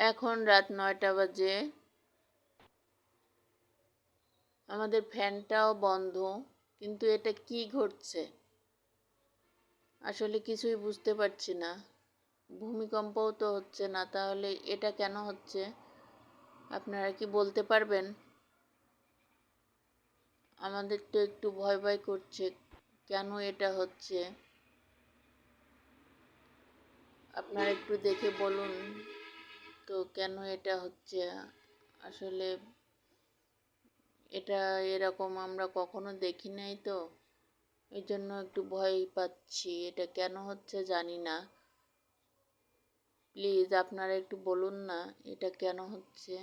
এখন রাত নয়টা বাজে। আমাদের ফ্যানটাও বন্ধ, কিন্তু এটা কি ঘটছে? আসলে কিছুই বুঝতে পারছি না। ভূমিকম্পও তো হচ্ছে না, তাহলে এটা কেন হচ্ছে? আপনারা কি বলতে পারবেন? আমাদের তো একটু ভয় ভয় করছে, কেন এটা হচ্ছে? আপনারা একটু দেখে বলুন। তো কেন এটা হচ্ছে? আসলে এটা এরকম আমরা কখনো দেখি নাই তো। এই জন্য একটু ভয় পাচ্ছি, এটা কেন হচ্ছে জানি না। প্লিজ আপনারা একটু বলুন না, এটা কেন হচ্ছে?